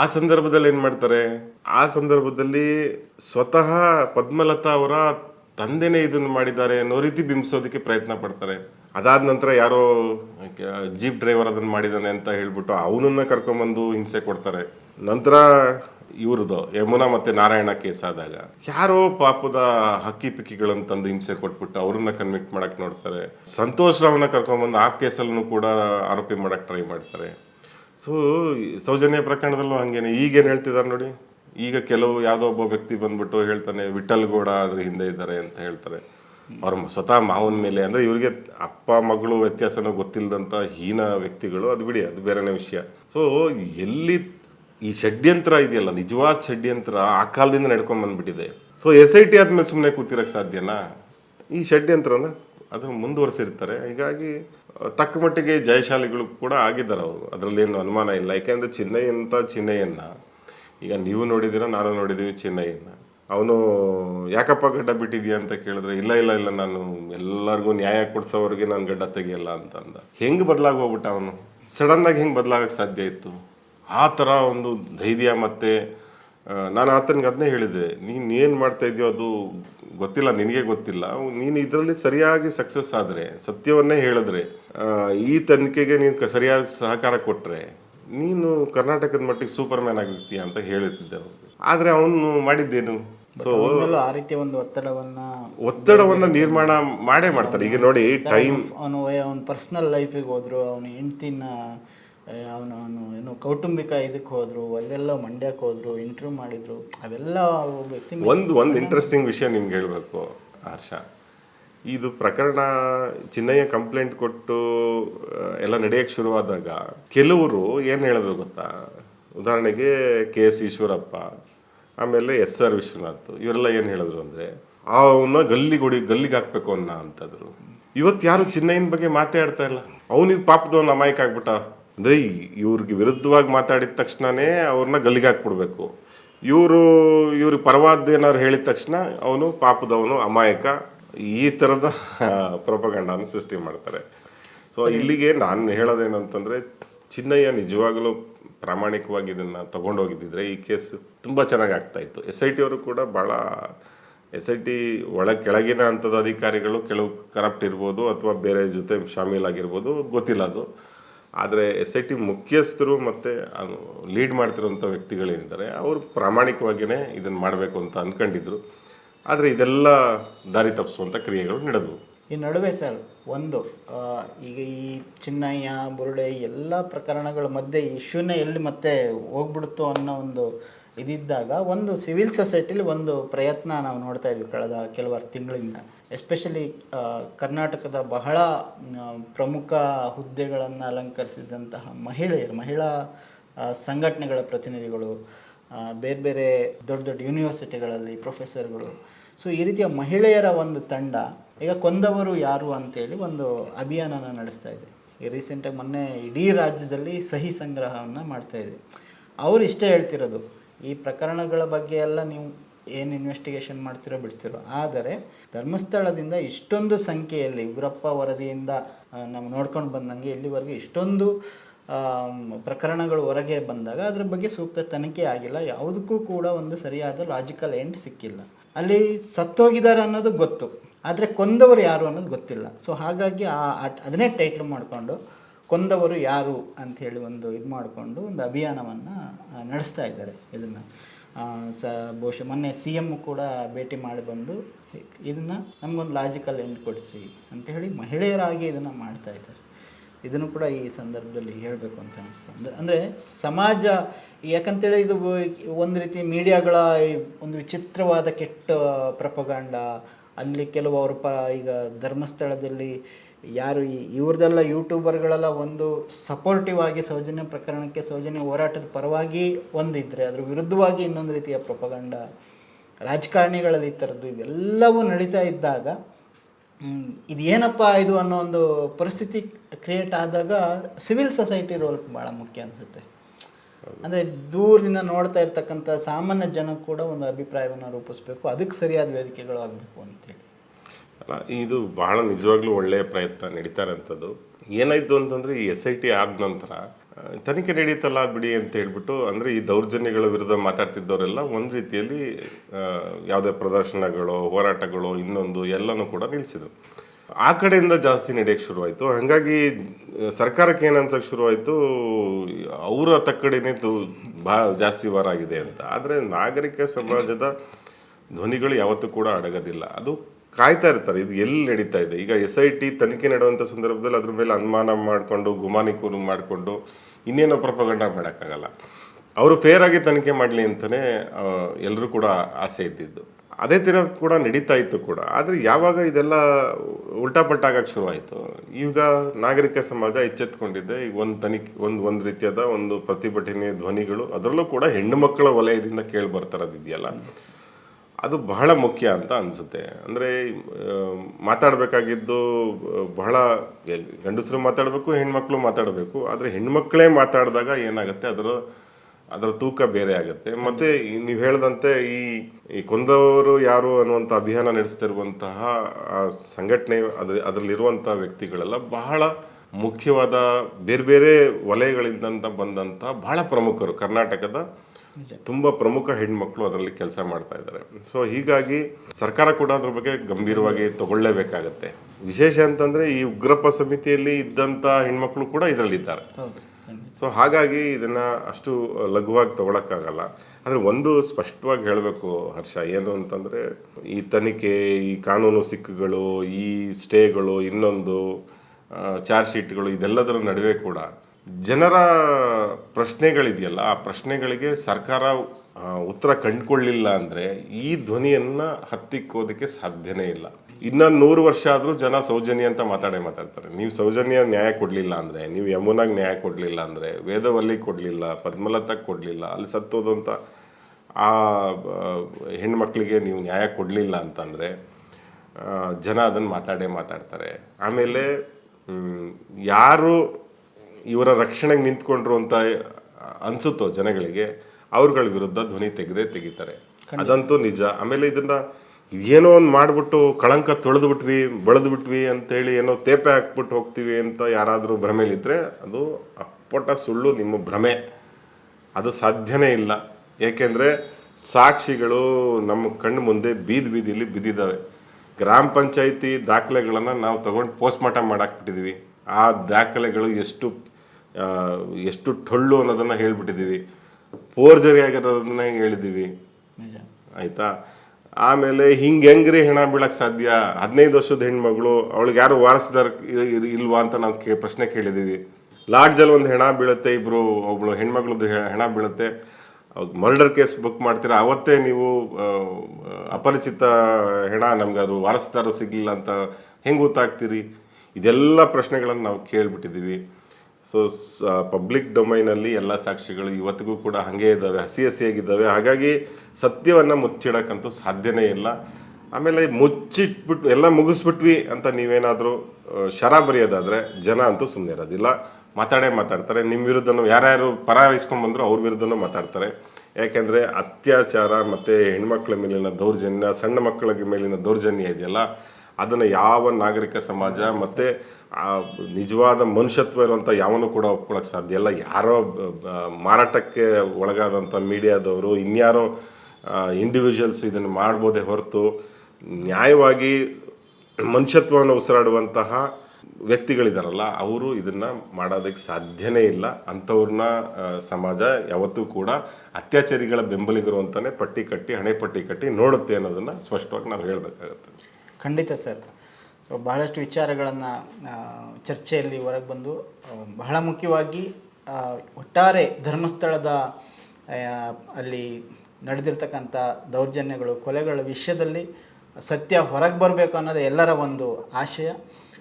ಆ ಸಂದರ್ಭದಲ್ಲಿ ಏನು ಮಾಡ್ತಾರೆ? ಆ ಸಂದರ್ಭದಲ್ಲಿ ಸ್ವತಃ ಪದ್ಮಲತಾ ಅವರ ತಂದೆನೇ ಇದನ್ನು ಮಾಡಿದ್ದಾರೆ ಅನ್ನೋ ರೀತಿ ಬಿಂಬಿಸೋದಕ್ಕೆ ಪ್ರಯತ್ನ ಪಡ್ತಾರೆ. ಅದಾದ ನಂತರ ಯಾರೋ ಜೀಪ್ ಡ್ರೈವರ್ ಅದನ್ನ ಮಾಡಿದ್ದಾನೆ ಅಂತ ಹೇಳ್ಬಿಟ್ಟು ಅವನನ್ನ ಕರ್ಕೊಂಬಂದು ಹಿಂಸೆ ಕೊಡ್ತಾರೆ. ನಂತರ ಇವ್ರದ್ದು ಯಮುನಾ ಮತ್ತೆ ನಾರಾಯಣ ಕೇಸ್ ಆದಾಗ. ಯಾರೋ ಪಾಪದ ಹಕ್ಕಿ ಪಿಕ್ಕಿಗಳನ್ನ ತಂದು ಹಿಂಸೆ ಕೊಟ್ಬಿಟ್ಟು ಅವ್ರನ್ನ ಕನ್ವಿಕ್ಟ್ ಮಾಡಕ್ ನೋಡ್ತಾರೆ. ಸಂತೋಷ್ ರಾವ್ನ ಕರ್ಕೊಂಬಂದು ಆ ಕೇಸಲ್ಲೂ ಕೂಡ ಆರೋಪಿ ಮಾಡಕ್ ಟ್ರೈ ಮಾಡ್ತಾರೆ. ಸೊ ಸೌಜನ್ಯ ಪ್ರಕರಣದಲ್ಲೂ ಹಂಗೇನೆ. ಈಗೇನು ಹೇಳ್ತಿದ್ದಾರೆ ನೋಡಿ? ಈಗ ಕೆಲವು ಯಾವುದೋ ಒಬ್ಬ ವ್ಯಕ್ತಿ ಬಂದ್ಬಿಟ್ಟು ಹೇಳ್ತಾನೆ, ವಿಠಲ್ ಗೌಡ ಅದ್ರ ಹಿಂದೆ ಇದ್ದಾರೆ ಅಂತ ಹೇಳ್ತಾರೆ. ಅವ್ರ ಸ್ವತಃ ಮಾವನ ಮೇಲೆ ಅಂದರೆ ಇವರಿಗೆ ಅಪ್ಪ ಮಗಳು ವ್ಯತ್ಯಾಸನೂ ಗೊತ್ತಿಲ್ಲದಂಥ ಹೀನ ವ್ಯಕ್ತಿಗಳು, ಅದು ಬಿಡಿ, ಅದು ಬೇರೆನೇ ವಿಷಯ. ಸೊ ಎಲ್ಲಿ ಈ ಷಡ್ಯಂತ್ರ ಇದೆಯಲ್ಲ, ನಿಜವಾದ ಷಡ್ಯಂತ್ರ ಆ ಕಾಲದಿಂದ ನಡ್ಕೊಂಡು ಬಂದ್ಬಿಟ್ಟಿದೆ. ಸೊ ಎಸ್ ಐ ಟಿ ಆದಮೇಲೆ ಸುಮ್ಮನೆ ಕೂತಿರಕ್ ಸಾಧ್ಯನಾ? ಈ ಷಡ್ಯಂತ್ರನ ಅದನ್ನು ಮುಂದುವರಿಸಿರ್ತಾರೆ. ಹೀಗಾಗಿ, ತಕ್ಕ ಮಟ್ಟಿಗೆ ಜಯಶಾಲಿಗಳು ಕೂಡ ಆಗಿದ್ದಾರೆ ಅವರು. ಅದರಲ್ಲೇನು ಅನುಮಾನ ಇಲ್ಲ. ಯಾಕೆಂದರೆ ಚಿನ್ನೈ ಅಂತ ಚಿನ್ನಯ್ಯನ್ನ, ಈಗ ನೀವು ನೋಡಿದ್ದೀರ, ನಾನು ನೋಡಿದ್ದೀವಿ ಚಿನ್ನಯ್ಯನ್ನ. ಅವನು, ಯಾಕಪ್ಪ ಗಡ್ಡ ಬಿಟ್ಟಿದ್ಯಾ ಅಂತ ಕೇಳಿದ್ರೆ, ಇಲ್ಲ ಇಲ್ಲ ಇಲ್ಲ, ನಾನು ಎಲ್ಲರಿಗೂ ನ್ಯಾಯ ಕೊಡ್ಸೋವ್ರಿಗೆ ನಾನು ಗಡ್ಡ ತೆಗಿಯಲ್ಲ ಅಂತ ಅಂದ. ಹೆಂಗೆ ಬದಲಾಗಿ ಹೋಗ್ಬಿಟ್ಟ ಅವನು? ಸಡನ್ನಾಗಿ ಹೆಂಗೆ ಬದಲಾಗಕ್ಕೆ ಸಾಧ್ಯ ಇತ್ತು? ಆ ಥರ ಒಂದು ಧೈರ್ಯ ಮತ್ತೆ ನಾನು ಆತನಿಗೆ ಅದನ್ನೇ ಹೇಳಿದೆ, ನೀನು ಏನು ಮಾಡ್ತಾ ಇದೆಯೋ ಅದು ಗೊತ್ತಿಲ್ಲ, ನಿನಗೆ ಗೊತ್ತಿಲ್ಲ. ನೀನು ಇದರಲ್ಲಿ ಸರಿಯಾಗಿ ಸಕ್ಸಸ್ ಆದರೆ, ಸತ್ಯವನ್ನೇ ಹೇಳಿದ್ರೆ ಈ ತನಿಖೆಗೆ ನೀನು ಸರಿಯಾದ ಸಹಕಾರ ಕೊಟ್ಟರೆ ನೀನು ಕರ್ನಾಟಕದ ಮಟ್ಟಿಗೆ ಸೂಪರ್ ಮ್ಯಾನ್ ಆಗಿರ್ತೀಯ ಅಂತ ಹೇಳುತ್ತಿದ್ದೆ ಅವನು ಆದರೆ ಅವನು ಮಾಡಿದ್ದೇನು? ಸೊ ಆ ರೀತಿ ಒಂದು ಒತ್ತಡವನ್ನ ಒತ್ತಡವನ್ನ ನಿರ್ಮಾಣ ಮಾಡೇ ಮಾಡ್ತಾರೆ. ಈಗ ನೋಡಿ ಟೈಮ್ ಅವನು ಅವನ ಪರ್ಸನಲ್ ಲೈಫಿಗೆ ಹೋದ್ರು ಅವನ ಹೆಂಡ್ತಿನ ಅವನು ಅವನು ಏನು ಕೌಟುಂಬಿಕ ಇದಕ್ಕೆ ಹೋದ್ರು ಅಲ್ಲೆಲ್ಲ ಮಂಡ್ಯಕ್ಕೆ ಹೋದ್ರು ಇಂಟರ್ವ್ಯೂ ಮಾಡಿದ್ರು ಅವೆಲ್ಲ ವ್ಯಕ್ತಿ ಒಂದು ಒಂದು ಇಂಟ್ರೆಸ್ಟಿಂಗ್ ವಿಷಯ ನಿಮ್ಗೆ ಹೇಳಬೇಕು ಹರ್ಷ. ಇದು ಪ್ರಕರಣ ಚಿನ್ನಯ್ಯ ಕಂಪ್ಲೇಂಟ್ ಕೊಟ್ಟು ಎಲ್ಲ ನಡೆಯಕ್ಕೆ ಶುರುವಾದಾಗ ಕೆಲವರು ಏನು ಹೇಳಿದ್ರು ಗೊತ್ತಾ? ಉದಾಹರಣೆಗೆ ಕೆ ಎಸ್ ಈಶ್ವರಪ್ಪ ಆಮೇಲೆ ಎಸ್ ಆರ್ ವಿಶ್ವನಾಥ್ ಇವರೆಲ್ಲ ಏನು ಹೇಳಿದ್ರು ಅಂದರೆ ಅವನ್ನ ಗಲ್ಲಿಗೆ ಹೊಡಿ ಗಲ್ಲಿಗೆ ಹಾಕ್ಬೇಕು ಅನ್ನ ಅಂತಂದ್ರು. ಇವತ್ತು ಯಾರು ಚಿನ್ನಯ್ಯನ ಬಗ್ಗೆ ಮಾತಾಡ್ತಾ ಇಲ್ಲ. ಅವನಿಗೆ ಪಾಪದವನ್ನ ಅಮಾಯಕ ಆಗ್ಬಿಟ್ಟ. ಅಂದರೆ ಇವ್ರಿಗೆ ವಿರುದ್ಧವಾಗಿ ಮಾತಾಡಿದ ತಕ್ಷಣನೇ ಅವ್ರನ್ನ ಗಲ್ಲಿಗೆ ಹಾಕ್ಬಿಡ್ಬೇಕು. ಇವರು ಇವ್ರಿಗೆ ಪರವಾದ ಏನಾದ್ರು ಹೇಳಿದ ತಕ್ಷಣ ಅವನು ಪಾಪದವನು ಅಮಾಯಕ. ಈ ಥರದ ಪ್ರಪಗಂಡನ ಸೃಷ್ಟಿ ಮಾಡ್ತಾರೆ. ಸೊ ಇಲ್ಲಿಗೆ ನಾನು ಹೇಳೋದೇನಂತಂದರೆ ಚಿನ್ನಯ್ಯ ನಿಜವಾಗಲೂ ಪ್ರಾಮಾಣಿಕವಾಗಿ ಇದನ್ನ ತಗೊಂಡೋಗಿದ್ದಿದ್ರೆ ಈ ಕೇಸ್ ತುಂಬ ಚೆನ್ನಾಗಿ ಆಗ್ತಾ ಇತ್ತು. ಎಸ್ ಐ ಟಿ ಅವರು ಕೂಡ ಭಾಳ ಎಸ್ ಐ ಟಿ ಒಳ ಕೆಳಗಿನ ಹಂತದ ಅಧಿಕಾರಿಗಳು ಕೆಲವು ಕರಪ್ಟ್ ಇರ್ಬೋದು ಅಥವಾ ಬೇರೆ ಜೊತೆ ಶಾಮೀಲಾಗಿರ್ಬೋದು ಗೊತ್ತಿಲ್ಲ ಅದು. ಆದರೆ ಎಸ್ ಐ ಟಿ ಮುಖ್ಯಸ್ಥರು ಮತ್ತು ಲೀಡ್ ಮಾಡ್ತಿರೋಂಥ ವ್ಯಕ್ತಿಗಳೇನಿದ್ದಾರೆ ಅವರು ಪ್ರಾಮಾಣಿಕವಾಗಿಯೇ ಇದನ್ನು ಮಾಡಬೇಕು ಅಂತ ಅಂದ್ಕೊಂಡಿದ್ರು ಆದರೆ ಇದೆಲ್ಲ ದಾರಿ ತಪ್ಪಿಸುವಂಥ ಕ್ರಿಯೆಗಳು ನಡೆದವು. ಈ ನಡುವೆ ಸರ್, ಒಂದು ಈಗ ಈ ಚಿನ್ನಯ್ಯ, ಬುರುಡೆ ಎಲ್ಲ ಪ್ರಕರಣಗಳ ಮಧ್ಯೆ ಇಶ್ಯೂನೇ ಎಲ್ಲಿ ಮತ್ತೆ ಹೋಗ್ಬಿಡ್ತು ಅನ್ನೋ ಒಂದು ಇದಿದ್ದಾಗ ಒಂದು ಸಿವಿಲ್ ಸೊಸೈಟಿಲಿ ಒಂದು ಪ್ರಯತ್ನ ನಾವು ನೋಡ್ತಾ ಇದ್ವಿ ಕಳೆದ ಕೆಲವಾರು ತಿಂಗಳಿಂದ. ಎಸ್ಪೆಷಲಿ ಕರ್ನಾಟಕದ ಬಹಳ ಪ್ರಮುಖ ಹುದ್ದೆಗಳನ್ನು ಅಲಂಕರಿಸಿದಂತಹ ಮಹಿಳೆಯರು, ಮಹಿಳಾ ಸಂಘಟನೆಗಳ ಪ್ರತಿನಿಧಿಗಳು ಬೇರೆ ಬೇರೆ ದೊಡ್ಡ ದೊಡ್ಡ ಯೂನಿವರ್ಸಿಟಿಗಳಲ್ಲಿ ಪ್ರೊಫೆಸರ್ಗಳು ಸೊ ಈ ರೀತಿಯ ಮಹಿಳೆಯರ ಒಂದು ತಂಡ ಈಗ ಕೊಂದವರು ಯಾರು ಅಂತೇಳಿ ಒಂದು ಅಭಿಯಾನನ ನಡೆಸ್ತಾ ಇದೆ. ಈ ರೀಸೆಂಟಾಗಿ ಮೊನ್ನೆ ಇಡೀ ರಾಜ್ಯದಲ್ಲಿ ಸಹಿ ಸಂಗ್ರಹವನ್ನು ಮಾಡ್ತಾ ಇದೆ. ಅವ್ರು ಇಷ್ಟೇ ಹೇಳ್ತಿರೋದು, ಈ ಪ್ರಕರಣಗಳ ಬಗ್ಗೆ ಎಲ್ಲ ನೀವು ಏನು ಇನ್ವೆಸ್ಟಿಗೇಷನ್ ಮಾಡ್ತಿರೋ ಬಿಡ್ತಿರೋ, ಆದರೆ ಧರ್ಮಸ್ಥಳದಿಂದ ಇಷ್ಟೊಂದು ಸಂಖ್ಯೆಯಲ್ಲಿ ಉಗ್ರಪ್ಪ ವರದಿಯಿಂದ ನಾವು ನೋಡ್ಕೊಂಡು ಬಂದಂಗೆ ಇಲ್ಲಿವರೆಗೂ ಇಷ್ಟೊಂದು ಪ್ರಕರಣಗಳು ಹೊರಗೆ ಬಂದಾಗ ಅದ್ರ ಬಗ್ಗೆ ಸೂಕ್ತ ತನಿಖೆ ಆಗಿಲ್ಲ. ಯಾವುದಕ್ಕೂ ಕೂಡ ಒಂದು ಸರಿಯಾದ ಲಾಜಿಕಲ್ ಎಂಡ್ ಸಿಕ್ಕಿಲ್ಲ. ಅಲ್ಲಿ ಸತ್ತೋಗಿದ್ದಾರೆ ಅನ್ನೋದು ಗೊತ್ತು. ಆದರೆ ಕೊಂದವರು ಯಾರು ಅನ್ನೋದು ಗೊತ್ತಿಲ್ಲ. ಸೊ ಹಾಗಾಗಿ ಆ ಅದನ್ನೇ ಟೈಟ್ಲ್ ಮಾಡಿಕೊಂಡು ಕೊಂದವರು ಯಾರು ಅಂಥೇಳಿ ಒಂದು ಇದು ಮಾಡಿಕೊಂಡು ಒಂದು ಅಭಿಯಾನವನ್ನು ನಡೆಸ್ತಾ ಇದ್ದಾರೆ ಇದನ್ನು. ಸ, ಬಹುಶಃ ಮೊನ್ನೆ ಸಿ ಎಂ ಕೂಡ ಭೇಟಿ ಮಾಡಿ ಬಂದು ಇದನ್ನು ನಮಗೊಂದು ಲಾಜಿಕಲ್ ಎಂಡ್ ಕೊಡಿಸಿ ಅಂಥೇಳಿ ಮಹಿಳೆಯರಾಗಿ ಇದನ್ನು ಮಾಡ್ತಾ ಇದ್ದಾರೆ. ಇದನ್ನು ಕೂಡ ಈ ಸಂದರ್ಭದಲ್ಲಿ ಹೇಳಬೇಕು ಅಂತ ಅನಿಸ್ತು ಅಂದ್ರೆ, ಅಂದರೆ ಸಮಾಜ, ಯಾಕಂತೇಳಿ ಇದು ಒಂದು ರೀತಿ ಮೀಡಿಯಾಗಳ ಒಂದು ವಿಚಿತ್ರವಾದ ಕೆಟ್ಟ ಪ್ರಪಗಾಂಡ ಅಲ್ಲಿ ಕೆಲವು ಅವ್ರ ಪ ಈಗ ಧರ್ಮಸ್ಥಳದಲ್ಲಿ ಯಾರು ಇವ್ರದ್ದೆಲ್ಲ ಯೂಟ್ಯೂಬರ್ಗಳೆಲ್ಲ ಒಂದು ಸಪೋರ್ಟಿವ್ ಆಗಿ ಸೌಜನ್ಯ ಪ್ರಕರಣಕ್ಕೆ ಸೌಜನ್ಯ ಹೋರಾಟದ ಪರವಾಗಿ ಒಂದಿದ್ರೆ, ಅದ್ರ ವಿರುದ್ಧವಾಗಿ ಇನ್ನೊಂದು ರೀತಿಯ ಪ್ರಪಗಂಡ ರಾಜಕಾರಣಿಗಳಲ್ಲಿ ಈ ಥರದ್ದು ಇವೆಲ್ಲವೂ ನಡೀತಾ ಇದ್ದಾಗ ಇದೇನಪ್ಪ ಇದು ಅನ್ನೋ ಒಂದು ಪರಿಸ್ಥಿತಿ ಕ್ರಿಯೇಟ್ ಆದಾಗ ಸಿವಿಲ್ ಸೊಸೈಟಿ ರೋಲ್ ಭಾಳ ಮುಖ್ಯ ಅನಿಸುತ್ತೆ. ಅಂದರೆ ದೂರದಿಂದ ನೋಡ್ತಾ ಇರ್ತಕ್ಕಂಥ ಸಾಮಾನ್ಯ ಜನ ಕೂಡ ಒಂದು ಅಭಿಪ್ರಾಯವನ್ನು ರೂಪಿಸ್ಬೇಕು. ಅದಕ್ಕೆ ಸರಿಯಾದ ವೇದಿಕೆಗಳು ಆಗಬೇಕು ಅಂತೇಳಿ. ಅಲ್ಲ, ಇದು ಬಹಳ ನಿಜವಾಗ್ಲೂ ಒಳ್ಳೆಯ ಪ್ರಯತ್ನ ನಡೀತಾ ಇರೋಂಥದ್ದು ಏನಾಯಿತು ಅಂತಂದರೆ ಈ ಎಸ್ ಐ ಟಿ ಆದ ನಂತರ ತನಿಖೆ ನಡೀತಲ್ಲ ಬಿಡಿ ಅಂತ ಹೇಳ್ಬಿಟ್ಟು, ಅಂದ್ರೆ ಈ ದೌರ್ಜನ್ಯಗಳ ವಿರುದ್ಧ ಮಾತಾಡ್ತಿದ್ದವರೆಲ್ಲ ಒಂದು ರೀತಿಯಲ್ಲಿ ಯಾವುದೇ ಪ್ರದರ್ಶನಗಳು, ಹೋರಾಟಗಳು ಇನ್ನೊಂದು ಎಲ್ಲನೂ ಕೂಡ ನಿಲ್ಲಿಸಿದ್ರು ಆ ಕಡೆಯಿಂದ ಜಾಸ್ತಿ ನಡೆಯಕ್ಕೆ ಶುರುವಾಯಿತು. ಹಾಗಾಗಿ ಸರ್ಕಾರಕ್ಕೆ ಏನು ಅನ್ಸಕ್ಕೆ ಶುರುವಾಯಿತು, ಅವರ ತಕ್ಕಡಿನೇ ತು, ಬಾ, ಜಾಸ್ತಿ ವಾರ ಆಗಿದೆ ಅಂತ. ಆದರೆ ನಾಗರಿಕ ಸಮಾಜದ ಧ್ವನಿಗಳು ಯಾವತ್ತೂ ಕೂಡ ಅಡಗೋದಿಲ್ಲ. ಅದು ಕಾಯ್ತಾ ಇರ್ತಾರೆ. ಇದು ಎಲ್ಲಿ ನಡೀತಾ ಇದೆ? ಈಗ ಎಸ್ ಐ ಟಿ ತನಿಖೆ ನಡೆಯುವಂಥ ಸಂದರ್ಭದಲ್ಲಿ ಅದ್ರ ಮೇಲೆ ಅನುಮಾನ ಮಾಡಿಕೊಂಡು ಗುಮಾನಿಕೂರು ಮಾಡಿಕೊಂಡು ಇನ್ನೇನೋ ಪ್ರಪಗಂಡ ಮಾಡೋಕ್ಕಾಗಲ್ಲ. ಅವರು ಫೇರಾಗಿ ತನಿಖೆ ಮಾಡಲಿ ಅಂತಲೇ ಎಲ್ಲರೂ ಕೂಡ ಆಸೆ ಇದ್ದಿದ್ದು. ಅದೇ ದಿನ ಕೂಡ ನಡೀತಾ ಇತ್ತು ಕೂಡ. ಆದರೆ ಯಾವಾಗ ಇದೆಲ್ಲ ಉಲ್ಟಾಪಲ್ಟಾಗಕ್ಕೆ ಶುರುವಾಯಿತು? ಈಗ ನಾಗರಿಕ ಸಮಾಜ ಎಚ್ಚೆತ್ಕೊಂಡಿದ್ದೆ ಈಗ ಒಂದು ತನಿಖೆ, ಒಂದು ಒಂದು ರೀತಿಯಾದ ಒಂದು ಪ್ರತಿಭಟನೆ ಧ್ವನಿಗಳು, ಅದರಲ್ಲೂ ಕೂಡ ಹೆಣ್ಣು ಮಕ್ಕಳ ವಲಯದಿಂದ ಕೇಳಿ ಬರ್ತಾರದಿದೆಯಲ್ಲ ಅದು ಬಹಳ ಮುಖ್ಯ ಅಂತ ಅನಿಸುತ್ತೆ. ಅಂದರೆ ಮಾತಾಡಬೇಕಾಗಿದ್ದು ಬಹಳ, ಗಂಡಸರು ಮಾತಾಡಬೇಕು, ಹೆಣ್ಮಕ್ಳು ಮಾತಾಡಬೇಕು. ಆದರೆ ಹೆಣ್ಮಕ್ಳೇ ಮಾತಾಡಿದಾಗ ಏನಾಗುತ್ತೆ? ಅದರ ಅದರ ತೂಕ ಬೇರೆ ಆಗುತ್ತೆ. ಮತ್ತೆ ನೀವು ಹೇಳ್ದಂತೆ ಈ ಈ ಕೊಂದವರು ಯಾರು ಅನ್ನುವಂಥ ಅಭಿಯಾನ ನಡೆಸ್ತಿರುವಂತಹ ಸಂಘಟನೆ ಅದ್ರ ಅದರಲ್ಲಿರುವಂಥ ವ್ಯಕ್ತಿಗಳೆಲ್ಲ ಬಹಳ ಮುಖ್ಯವಾದ ಬೇರೆ ಬೇರೆ ವಲಯಗಳಿಂದ ಬಂದಂಥ ಬಹಳ ಪ್ರಮುಖರು. ಕರ್ನಾಟಕದ ತುಂಬ ಪ್ರಮುಖ ಹೆಣ್ಮಕ್ಳು ಅದರಲ್ಲಿ ಕೆಲಸ ಮಾಡ್ತಾ ಇದ್ದಾರೆ. ಸೊ ಹೀಗಾಗಿ ಸರ್ಕಾರ ಕೂಡ ಅದ್ರ ಬಗ್ಗೆ ಗಂಭೀರವಾಗಿ ತಗೊಳ್ಳೇಬೇಕಾಗತ್ತೆ. ವಿಶೇಷ ಅಂತಂದ್ರೆ ಈ ಉಗ್ರಪ್ಪ ಸಮಿತಿಯಲ್ಲಿ ಇದ್ದಂಥ ಹೆಣ್ಮಕ್ಳು ಕೂಡ ಇದರಲ್ಲಿದ್ದಾರೆ. ಸೊ ಹಾಗಾಗಿ ಇದನ್ನ ಅಷ್ಟು ಲಘುವಾಗಿ ತಗೊಳಕ್ಕಾಗಲ್ಲ. ಆದರೆ ಒಂದು ಸ್ಪಷ್ಟವಾಗಿ ಹೇಳಬೇಕು ಹರ್ಷ, ಏನು ಅಂತಂದರೆ ಈ ತನಿಖೆ, ಈ ಕಾನೂನು ಸಿಕ್ಕುಗಳು, ಈ ಸ್ಟೇಗಳು, ಇನ್ನೊಂದು ಚಾರ್ಜ್ ಶೀಟ್ಗಳು ಇದೆಲ್ಲದರ ನಡುವೆ ಕೂಡ ಜನರ ಪ್ರಶ್ನೆಗಳಿದೆಯಲ್ಲ, ಆ ಪ್ರಶ್ನೆಗಳಿಗೆ ಸರ್ಕಾರ ಉತ್ತರ ಕಂಡುಕೊಳ್ಳಿಲ್ಲ ಅಂದರೆ ಈ ಧ್ವನಿಯನ್ನು ಹತ್ತಿಕ್ಕೋದಕ್ಕೆ ಸಾಧ್ಯನೇ ಇಲ್ಲ. ಇನ್ನ ನೂರು ವರ್ಷ ಆದರೂ ಜನ ಸೌಜನ್ಯ ಅಂತ ಮಾತಾಡೇ ಮಾತಾಡ್ತಾರೆ. ನೀವು ಸೌಜನ್ಯ ನ್ಯಾಯ ಕೊಡಲಿಲ್ಲ ಅಂದರೆ ನೀವು ಯಮುನಾಗೆ ನ್ಯಾಯ ಕೊಡಲಿಲ್ಲ ಅಂದರೆ ವೇದವಲ್ಲಿ ಕೊಡಲಿಲ್ಲ ಪದ್ಮಲತಕ್ಕೆ ಕೊಡಲಿಲ್ಲ ಅಲ್ಲಿ ಸತ್ತೋದಂಥ ಆ ಆ, ಹೆಣ್ಮಕ್ಳಿಗೆ ನೀವು ನ್ಯಾಯ ಕೊಡಲಿಲ್ಲ ಅಂತಂದರೆ ಜನ ಅದನ್ನು ಮಾತಾಡೇ ಮಾತಾಡ್ತಾರೆ. ಆಮೇಲೆ ಯಾರು ಇವರ ರಕ್ಷಣೆಗೆ ನಿಂತ್ಕೊಂಡ್ರು ಅಂತ ಅನ್ಸುತ್ತೋ ಜನಗಳಿಗೆ ಅವ್ರಗಳ ವಿರುದ್ಧ ಧ್ವನಿ ತೆಗೆದೇ ತೆಗಿತಾರೆ. ಅದಂತೂ ನಿಜ. ಆಮೇಲೆ ಇದನ್ನ ಏನೋ ಒಂದು ಮಾಡಿಬಿಟ್ಟು ಕಳಂಕ ತೊಳೆದು ಬಿಟ್ವಿ ಬೆಳೆದು ಬಿಟ್ವಿ ಅಂತೇಳಿ ಏನೋ ತೇಪೆ ಹಾಕ್ಬಿಟ್ಟು ಹೋಗ್ತೀವಿ ಅಂತ ಯಾರಾದರೂ ಭ್ರಮೇಲಿದ್ದರೆ ಅದು ಅಪ್ಪಟ ಸುಳ್ಳು ನಿಮ್ಮ ಭ್ರಮೆ. ಅದು ಸಾಧ್ಯನೇ ಇಲ್ಲ. ಏಕೆಂದರೆ ಸಾಕ್ಷಿಗಳು ನಮ್ಮ ಕಣ್ಣು ಮುಂದೆ ಬೀದಿ ಬೀದಿಲಿ ಬಿದ್ದಿದ್ದಾವೆ. ಗ್ರಾಮ ಪಂಚಾಯಿತಿ ದಾಖಲೆಗಳನ್ನು ನಾವು ತಗೊಂಡು ಪೋಸ್ಟ್ ಮಾರ್ಟಮ್ ಮಾಡಾಕ್ಬಿಟ್ಟಿದ್ದೀವಿ ಆ ದಾಖಲೆಗಳು ಎಷ್ಟು ಎಷ್ಟು ಟೊಳ್ಳು ಅನ್ನೋದನ್ನು ಹೇಳ್ಬಿಟ್ಟಿದ್ದೀವಿ ಪೋರ್ಜರಿ ಆಗಿರೋದನ್ನ ಹೇಳಿದ್ದೀವಿ ಆಯ್ತಾ? ಆಮೇಲೆ ಹಿಂಗೆ ಹೆಂಗ್ರಿ ಹೆಣ ಬೀಳಕ್ಕೆ ಸಾಧ್ಯ? ಹದಿನೈದು ವರ್ಷದ ಹೆಣ್ಮಗಳು, ಅವಳಿಗೆ ಯಾರು ವಾರಸದಾರ ಇಲ್ವಾ ಅಂತ ನಾವು ಕೇ, ಪ್ರಶ್ನೆ ಕೇಳಿದ್ದೀವಿ ಲಾಡ್ಜಲ್ಲಿ ಒಂದು ಹೆಣ ಬೀಳುತ್ತೆ ಇಬ್ಬರು ಒಬ್ಬಳು ಹೆಣ್ಮಗಳದ್ದು ಹೆಣ ಬೀಳುತ್ತೆ. ಮರ್ಡರ್ ಕೇಸ್ ಬುಕ್ ಮಾಡ್ತೀರಾ? ಅವತ್ತೇ ನೀವು ಅಪರಿಚಿತ ಹೆಣ ನಮ್ಗೆ ಅದು ವಾರಸದಾರ ಸಿಗಲಿಲ್ಲ ಅಂತ ಹೆಂಗೆ ಗೊತ್ತಾಗ್ತೀರಿ? ಇದೆಲ್ಲ ಪ್ರಶ್ನೆಗಳನ್ನು ನಾವು ಕೇಳ್ಬಿಟ್ಟಿದ್ದೀವಿ ಸೊ ಪಬ್ಲಿಕ್ ಡೊಮೈನಲ್ಲಿ ಎಲ್ಲ ಸಾಕ್ಷಿಗಳು ಇವತ್ತಿಗೂ ಕೂಡ ಹಾಗೆ ಇದ್ದಾವೆ ಹಸಿ ಹಸಿಯಾಗಿದ್ದಾವೆ ಹಾಗಾಗಿ ಸತ್ಯವನ್ನು ಮುಚ್ಚಿಡೋಕ್ಕಂತೂ ಸಾಧ್ಯನೇ ಇಲ್ಲ. ಆಮೇಲೆ ಮುಚ್ಚಿಟ್ಬಿಟ್ಟು ಎಲ್ಲ ಮುಗಿಸ್ಬಿಟ್ವಿ ಅಂತ ನೀವೇನಾದರೂ ಶರ ಬರೆಯೋದಾದರೆ ಜನ ಅಂತೂ ಸುಮ್ಮನೆ ಇರೋದಿಲ್ಲ. ಮಾತಾಡೇ ಮಾತಾಡ್ತಾರೆ. ನಿಮ್ಮ ವಿರುದ್ಧನೂ ಯಾರ್ಯಾರು ಪರ ವಹಿಸ್ಕೊಂಡ್ಬಂದ್ರು ಅವ್ರ ವಿರುದ್ಧನೂ ಮಾತಾಡ್ತಾರೆ. ಯಾಕೆಂದರೆ ಅತ್ಯಾಚಾರ ಮತ್ತು ಹೆಣ್ಮಕ್ಳ ಮೇಲಿನ ದೌರ್ಜನ್ಯ, ಸಣ್ಣ ಮಕ್ಕಳ ಮೇಲಿನ ದೌರ್ಜನ್ಯ ಇದೆಯಲ್ಲ ಅದನ್ನು ಯಾವ ನಾಗರಿಕ ಸಮಾಜ ಮತ್ತು ನಿಜವಾದ ಮನುಷ್ಯತ್ವ ಇರುವಂಥ ಯಾವನು ಕೂಡ ಒಪ್ಕೊಳಕ್ಕೆ ಸಾಧ್ಯ ಇಲ್ಲ. ಯಾರೋ ಮಾರಾಟಕ್ಕೆ ಒಳಗಾದಂಥ ಮೀಡಿಯಾದವರು, ಇನ್ಯಾರೋ ಇಂಡಿವಿಜುವಲ್ಸ್ ಇದನ್ನು ಮಾಡ್ಬೋದೇ ಹೊರತು ನ್ಯಾಯವಾಗಿ ಮನುಷ್ಯತ್ವವನ್ನು ಉಸಿರಾಡುವಂತಹ ವ್ಯಕ್ತಿಗಳಿದಾರಲ್ಲ, ಅವರು ಇದನ್ನು ಮಾಡೋದಕ್ಕೆ ಸಾಧ್ಯನೇ ಇಲ್ಲ. ಅಂಥವ್ರನ್ನ ಸಮಾಜ ಯಾವತ್ತೂ ಕೂಡ ಅತ್ಯಾಚಾರಿಗಳ ಬೆಂಬಲಿಗರು ಅಂತಲೇ ಪಟ್ಟಿ ಕಟ್ಟಿ ಹಣೆ ಪಟ್ಟಿ ಕಟ್ಟಿ ನೋಡುತ್ತೆ ಅನ್ನೋದನ್ನು ಸ್ಪಷ್ಟವಾಗಿ ನಾವು ಹೇಳಬೇಕಾಗತ್ತೆ. ಖಂಡಿತ ಸರ್. ಸೊ ಬಹಳಷ್ಟು ವಿಚಾರಗಳನ್ನು ಚರ್ಚೆಯಲ್ಲಿ ಹೊರಗೆ ಬಂದು ಬಹಳ ಮುಖ್ಯವಾಗಿ ಒಟ್ಟಾರೆ ಧರ್ಮಸ್ಥಳದ ಅಲ್ಲಿ ನಡೆದಿರ್ತಕ್ಕಂಥ ದೌರ್ಜನ್ಯಗಳು, ಕೊಲೆಗಳ ವಿಷಯದಲ್ಲಿ ಸತ್ಯ ಹೊರಗೆ ಬರಬೇಕು ಅನ್ನೋದು ಎಲ್ಲರ ಒಂದು ಆಶಯ.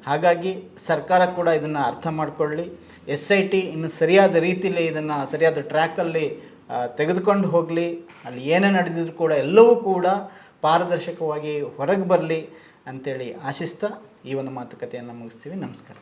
ಹಾಗಾಗಿ ಸರ್ಕಾರ ಕೂಡ ಇದನ್ನು ಅರ್ಥ ಮಾಡಿಕೊಳ್ಳಿ. ಎಸ್ ಐ ಟಿ ಇನ್ನು ಸರಿಯಾದ ರೀತಿಯಲ್ಲಿ ಇದನ್ನು, ಸರಿಯಾದ ಟ್ರ್ಯಾಕಲ್ಲಿ ತೆಗೆದುಕೊಂಡು ಹೋಗಲಿ. ಅಲ್ಲಿ ಏನೇ ನಡೆದಿದ್ರು ಕೂಡ ಎಲ್ಲವೂ ಕೂಡ ಪಾರದರ್ಶಕವಾಗಿ ಹೊರಗೆ ಬರಲಿ. ಅಂತೇಳಿ ಆಶಿಸ್ತಾ ಈ ಒಂದು ಮಾತುಕತೆಯನ್ನು ಮುಗಿಸ್ತೀವಿ. ನಮಸ್ಕಾರ.